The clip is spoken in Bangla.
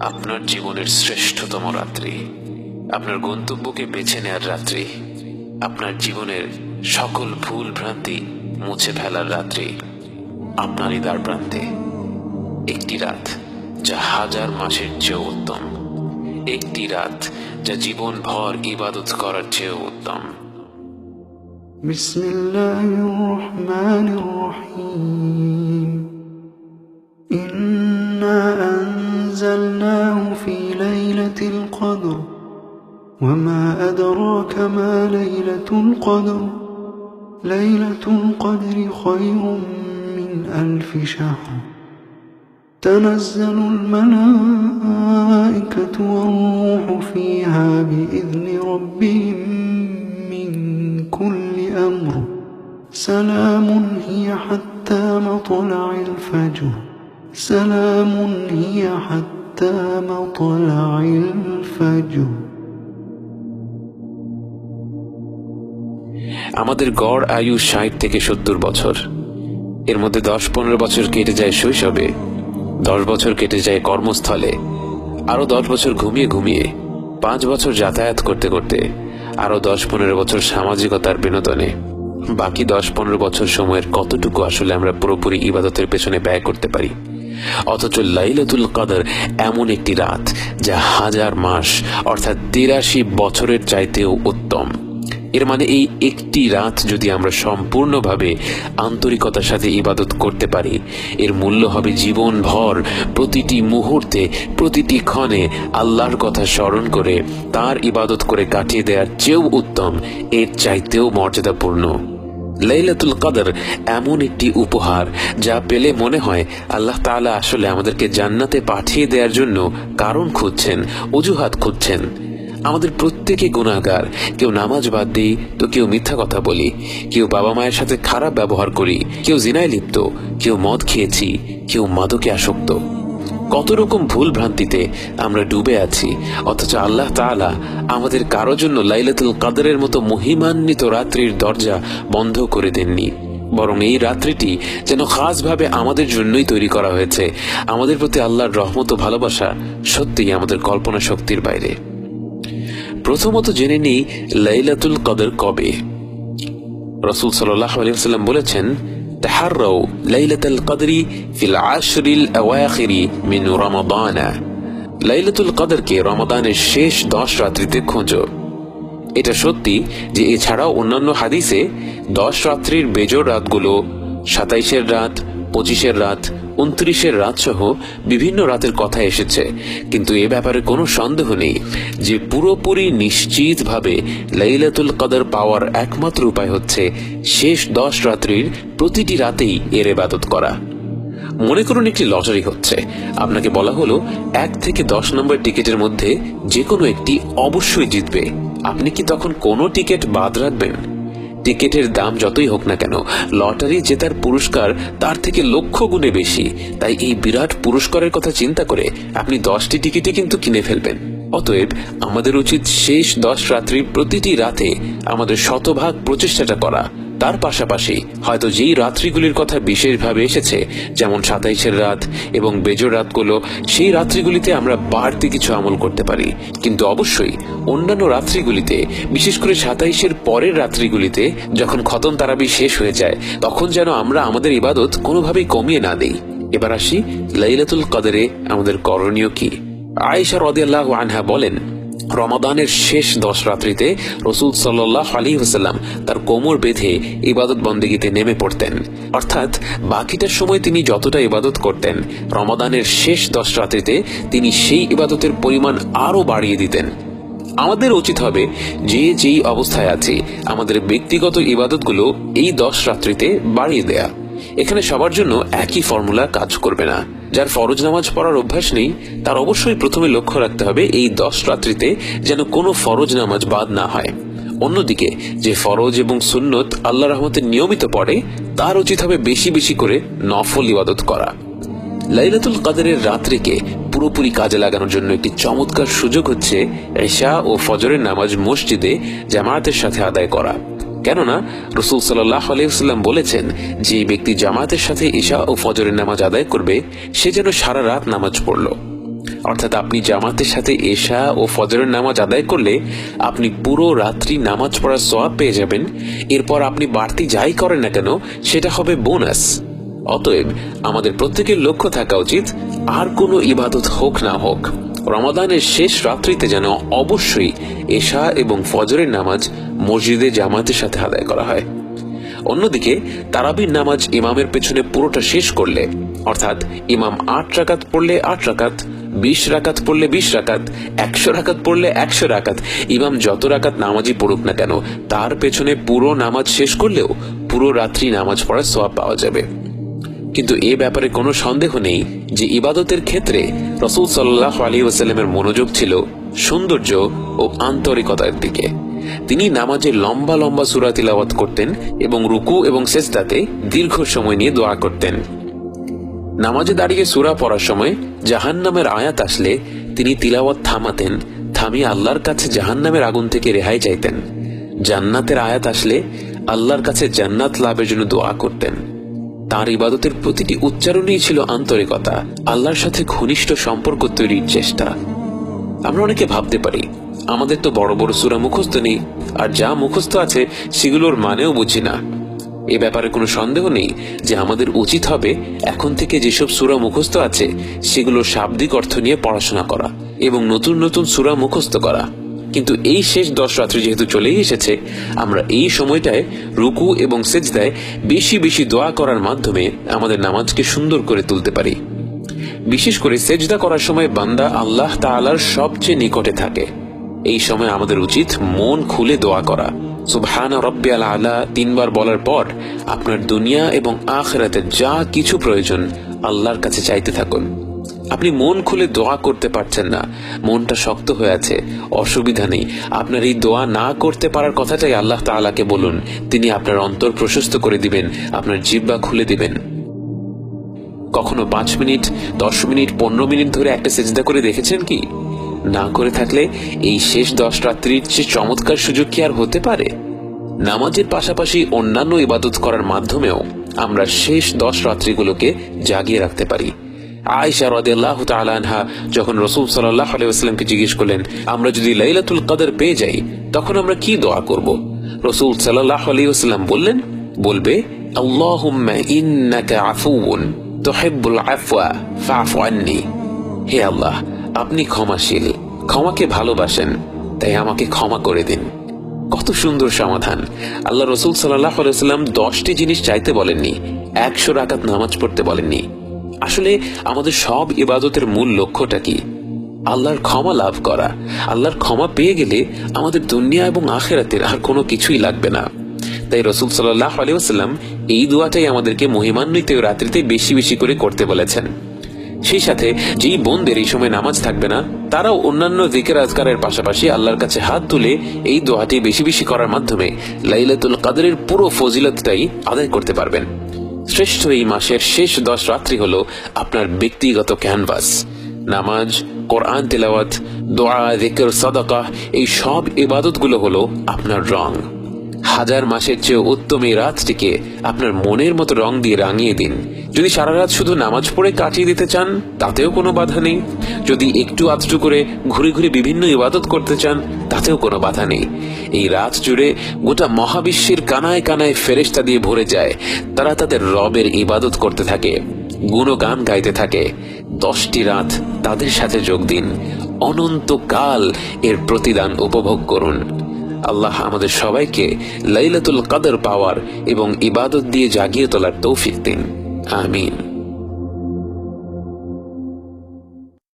আপনার জীবনের শ্রেষ্ঠতম রাত্রি আপনার গন্তব্যকে বেছে নেয়ার রাত্রি আপনার জীবনের সকল ভুল ভ্রান্তি মুছে ফেলার রাত্রি আপনারই দ্বার প্রান্তে একটি রাত যা হাজার মাসের চেয়েও উত্তম একটি রাত যা জীবন ভর ইবাদত করার চেয়েও উত্তম بسم الله الرحمن الرحيم إنا أنزلناه في ليلة القدر وما أدراك ما ليلة القدر ليلة القدر خير من ألف شهر تنزل الملائكة والروح فيها بإذن ربهم من كل أمر سلام هي حتى مطلع الفجر سلام هي حتى مطلع الفجر আমাদের গড় আয়ু ষাট থেকে সত্তর বছর এর মধ্যে দশ পনেরো বছর কেটে যায় শৈশবে দশ বছর কেটে যায় কর্মস্থলে আরো দশ বছর ঘুমিয়ে ঘুমিয়ে পাঁচ বছর যাতায়াত করতে করতে আরো দশ পনেরো বছর সামাজিকতার বিনোদনে বাকি দশ পনেরো বছর সময়ের কতটুকু আসলে আমরা পুরোপুরি ইবাদতের পেছনে ব্যয় করতে পারি অথচ লাইলাতুল কদর এমন একটি রাত যা হাজার মাস, অর্থাৎ তিরাশি বছরের চাইতেও উত্তম। এর মানে এই একটি রাত যদি আমরা সম্পূর্ণভাবে আন্তরিকতার সাথে ইবাদত করতে পারি, এর মূল্য হবে জীবন ভর প্রতিটি মুহূর্তে, প্রতিটি ক্ষণে আল্লাহর কথা স্মরণ করে, তার ইবাদত করে কাটিয়ে দেওয়ার চেয়েও উত্তম, এর চাইতেও মর্যাদাপূর্ণ। লাইলাতুল কদর এমন একটি উপহার যা পেলে মনে হয় আল্লাহ তাআলা আসলে আমাদেরকে জান্নাতে পাঠিয়ে দেওয়ার জন্য কারণ খুঁজছেন, অজুহাত খুঁজছেন। আমাদের প্রত্যেকে গুণাগার কেউ নামাজ বাদ দিই তো কেউ মিথ্যা কথা বলি, কেউ বাবা মায়ের সাথে খারাপ ব্যবহার করি, কেউ জিনায় লিপ্ত, কেউ মদ খেয়েছি, কেউ মাদকে আসক্ত। কত রকম ভুল ভ্রান্তিতে আমরা ডুবে আছি, অথচ আল্লাহ তাআলা আমাদের কারও জন্য লাইলাতুল কাদরের মতো মহিমান্বিত রাত্রির দরজা বন্ধ করে দেননি। বরং এই রাত্রিটি যেন খাসভাবে আমাদের জন্যই তৈরি করা হয়েছে। আমাদের প্রতি আল্লাহর রহমত ভালোবাসা সত্যিই আমাদের কল্পনা শক্তির বাইরে। প্রথমত জেনে নিই লাইলাতুল কদর কবে। রসুল সাল্লাহ আলিয়াল্লাম বলেছেন تحروا ليلة القدر في العشر الأواخر من رمضان লাইলাতুল কদরকে রমাদানের শেষ দশ রাত্রিতে খোঁজো এটা সত্যি যে এছাড়াও অন্যান্য হাদিসে দশ রাত্রির বেজর রাতগুলো সাতাইশের রাত পঁচিশের রাত, উনত্রিশের রাত সহ বিভিন্ন রাতের কথা এসেছে। কিন্তু এ ব্যাপারে কোনো সন্দেহ নেই যে পুরোপুরি নিশ্চিতভাবে লাইলাতুল কদর পাওয়ার একমাত্র উপায় হচ্ছে শেষ দশ রাত্রির প্রতিটি রাতেই এর এবাদত করা। মনে করুন একটি লটারি হচ্ছে। আপনাকে বলা হলো, এক থেকে দশ নম্বর টিকিটের মধ্যে যে কোনো একটি অবশ্যই জিতবে। আপনি কি তখন কোনো টিকিট বাদ রাখবেন? টিকিটের দাম যতই হোক না কেন, লটারি জেতার পুরস্কার তার থেকে লক্ষ গুণে বেশি। তাই এই বিরাট পুরস্কারের কথা চিন্তা করে আপনি দশটি টিকিটই কিন্তু কিনে ফেলবেন। অতএব আমাদের উচিত শেষ দশ রাত্রির প্রতিটি রাতে আমাদের শতভাগ প্রচেষ্টাটা করা। তার পাশাপাশি হয়তো যেই রাত্রিগুলির কথা বিশেষভাবে এসেছে, যেমন সাতাইশের রাত এবং বেজোর রাতগুলো, সেই রাত্রিগুলিতে আমরা বাড়তি কিছু আমল করতে পারি। কিন্তু অবশ্যই অন্যান্য রাত্রিগুলিতে, বিশেষ করে সাতাইশের পরের রাত্রিগুলিতে, যখন খতম তারাবি শেষ হয়ে যায়, তখন যেন আমরা আমাদের ইবাদত কোনোভাবেই কমিয়ে না দিই। এবার আসি লাইলাতুল কদরে, আমাদের করণীয় কি? আয়েশা রদিয়াল্লাহ আনহা বলেন রমাদানের শেষ দশ রাত্রিতে রসুল সাল্লাহ আলী হোসাল্লাম তার কোমর বেঁধে ইবাদত বন্দেগীতে নেমে পড়তেন। অর্থাৎ বাকিটার সময় তিনি যতটা ইবাদত করতেন, রমাদানের শেষ দশ রাত্রিতে তিনি সেই ইবাদতের পরিমাণ আরও বাড়িয়ে দিতেন। আমাদের উচিত হবে যে যেই অবস্থায় আছে, আমাদের ব্যক্তিগত ইবাদতগুলো এই দশ রাত্রিতে বাড়িয়ে দেয়া। এখানে সবার জন্য একই ফর্মুলা কাজ করবে না। যার ফরজ নামাজ পড়ার অভ্যাস নেই, তার অবশ্যই প্রথমে লক্ষ্য রাখতে হবে এই দশ রাত্রিতে যেন কোনো ফরজ নামাজ বাদ না হয়। অন্যদিকে, যে ফরজ এবং সুন্নত আল্লাহ রহমতে নিয়মিত পড়ে, তার উচিত হবে বেশি বেশি করে নফল ইবাদত করা। লাইলাতুল কাদেরের রাত্রিকে পুরোপুরি কাজে লাগানোর জন্য একটি চমৎকার সুযোগ হচ্ছে এশা ও ফজরের নামাজ মসজিদে জামায়াতের সাথে আদায় করা। কেননা রসুল সাল্লাহ আলাইসাল্লাম বলেছেন, যে ব্যক্তি জামাতের সাথে ঈশা ও ফজরের নামাজ আদায় করবে, সে যেন সারা রাত নামাজ পড়ল। অর্থাৎ আপনি জামাতের সাথে এশা ও ফজরের নামাজ আদায় করলে আপনি পুরো রাত্রি নামাজ পড়ার সোয়াব পেয়ে যাবেন। এরপর আপনি বাড়তি যাই করেন না কেন, সেটা হবে বোনাস। অতএব আমাদের প্রত্যেকের লক্ষ্য থাকা উচিত, আর কোনো ইবাদত হোক না হোক। রমাদানের শেষ রাত্রিতে যেন অবশ্যই এশা এবং ফজরের নামাজ মসজিদে জামাতের সাথে আদায় করা হয়। অন্যদিকে, তারাবির নামাজ ইমামের পেছনে পুরোটা শেষ করলে, অর্থাৎ ইমাম আট রাকাত পড়লে আট রাকাত, বিশ রাকাত পড়লে বিশ রাকাত, একশো রাকাত পড়লে একশো রাকাত, ইমাম যত রাকাত নামাজই পড়ুক না কেন, তার পেছনে পুরো নামাজ শেষ করলেও পুরো রাত্রি নামাজ পড়ার সোয়াব পাওয়া যাবে। কিন্তু এ ব্যাপারে কোনো সন্দেহ নেই যে ইবাদতের ক্ষেত্রে রসুল সাল্লাহ আলী ওসাল্লামের মনোযোগ ছিল সৌন্দর্য ও আন্তরিকতার দিকে। তিনি নামাজে লম্বা লম্বা সুরা তিলাওয়াত করতেন এবং রুকু এবং সেজদাতে দীর্ঘ সময় নিয়ে দোয়া করতেন। নামাজে দাঁড়িয়ে সুরা পড়ার সময় জাহান্নামের আয়াত আসলে তিনি তিলাওয়াত থামাতেন, থামিয়ে আল্লাহর কাছে জাহান্নামের আগুন থেকে রেহাই চাইতেন। জান্নাতের আয়াত আসলে আল্লাহর কাছে জান্নাত লাভের জন্য দোয়া করতেন। তার ইবাদতের প্রতিটি উচ্চারণেই ছিল আন্তরিকতা, আল্লাহর সাথে ঘনিষ্ঠ সম্পর্ক তৈরির চেষ্টা। আমরা অনেকে ভাবতে পারি, আমাদের তো বড় বড় সুরা মুখস্থ নেই, আর যা মুখস্থ আছে সেগুলোর মানেও বুঝি না। এ ব্যাপারে কোনো সন্দেহ নেই যে আমাদের উচিত হবে এখন থেকে যেসব সুরা মুখস্থ আছে সেগুলোর শাব্দিক অর্থ নিয়ে পড়াশোনা করা এবং নতুন নতুন সুরা মুখস্থ করা। কিন্তু এই শেষ দশ রাত্রি যেহেতু চলেই এসেছে, আমরা এই সময়টায় রুকু এবং সেজদায় বেশি বেশি দোয়া করার মাধ্যমে আমাদের নামাজকে সুন্দর করে তুলতে পারি। বিশেষ করে সেজদা করার সময় বান্দা আল্লাহ তাআলার সবচেয়ে নিকটে থাকে। এই সময় আমাদের উচিত মন খুলে দোয়া করা। সুবহান রব্বি আল আলা, তিনবার বলার পর আপনার দুনিয়া এবং আখেরাতে যা কিছু প্রয়োজন আল্লাহর কাছে চাইতে থাকুন। আপনি মন খুলে দোয়া করতে পারছেন না। মনটা শক্ত হয়ে আছে। অসুবিধা নেই। আপনার এই দোয়া না করতে পারার কথাটাই আল্লাহ তাআলাকে বলুন। তিনি আপনার অন্তর প্রশস্ত করে দিবেন, আপনার জিব্বা খুলে দিবেন। কখনো পাঁচ মিনিট, দশ মিনিট, পনেরো মিনিট ধরে একটা সেজদা করে দেখেছেন কি? না করে থাকলে এই শেষ দশ রাত্রির চেয়ে চমৎকার সুযোগ কি আর হতে পারে? নামাজের পাশাপাশি অন্যান্য ইবাদত করার মাধ্যমেও আমরা শেষ দশ রাত্রিগুলোকে জাগিয়ে রাখতে পারি। আয়েশা রাদিয়াল্লাহু তাআলা আনহা যখন রাসূল সাল্লাল্লাহু আলাইহি ওয়াসাল্লামকে জিজ্ঞেস করলেন, আমরা যদি লাইলাতুল কদর পেয়ে যাই, তখন আমরা কি দোয়া করব? রাসূল সাল্লাল্লাহু আলাইহি ওয়াসাল্লাম বললেন, বলবে হে আল্লাহ, আপনি ক্ষমাশীল, ক্ষমাকে ভালোবাসেন, তাই আমাকে ক্ষমা করে দিন। কত সুন্দর সমাধান। আল্লাহ রসুল সাল্লাহ সাল্লাম দশটি জিনিস চাইতে বলেননি, একশো রাকাত নামাজ পড়তে বলেননি আসলে আমাদের সব ইবাদতের মূল লক্ষ্যটা কি? আল্লাহর ক্ষমা লাভ করা। আল্লাহর ক্ষমা পেয়ে গেলে আমাদের দুনিয়া এবং আখেরাতের আর কোনো কিছুই লাগবে না। তাই রসুল সাল্লাহ আলিয়াল্লাম এই দোয়াটাই আমাদেরকে মহিমান্বিত রাত্রিতে বেশি বেশি করে করতে বলেছেন। সেই সাথে যেই বোনদের এই সময় নামাজ থাকবে না, তারাও অন্যান্য জিকের আজকারের পাশাপাশি আল্লাহর কাছে হাত তুলে এই দোয়াটি বেশি বেশি করার মাধ্যমে লাইলাতুল কাদরের পুরো ফজিলতটাই আদায় করতে পারবেন। শ্রেষ্ঠ এই মাসের শেষ দশ রাত্রি হল আপনার ব্যক্তিগত ক্যানভাস। নামাজ, কোরআন তেলাওয়াত, দোয়া, জিকর, সদাকা, এই সব ইবাদতগুলো হলো আপনার রং। হাজার মাসের চেয়ে উত্তম এই রাতটিকে আপনার মনের মতো রং দিয়ে রাঙিয়ে দিন। যদি সারা রাত শুধু নামাজ পড়ে কাটিয়ে দিতে চান, তাতেও কোনো বাধা নেই। যদি একটু আধটু করে ঘুরে ঘুরে বিভিন্ন ইবাদত করতে চান, তাতেও কোনো বাধা নেই। এই রাত জুড়ে গোটা মহাবিশ্বের কানায় কানায় ফেরেস্তা দিয়ে ভরে যায়। তারা তাদের রবের ইবাদত করতে থাকে, গুণগান গাইতে থাকে। দশটি রাত তাদের সাথে যোগ দিন। অনন্তকাল এর প্রতিদান উপভোগ করুন। আল্লাহ আমাদের সবাইকে লাইলাতুল কাদর পাওয়ার এবং ইবাদত দিয়ে জাগিয়ে তোলার তৌফিক দিন। আমিন।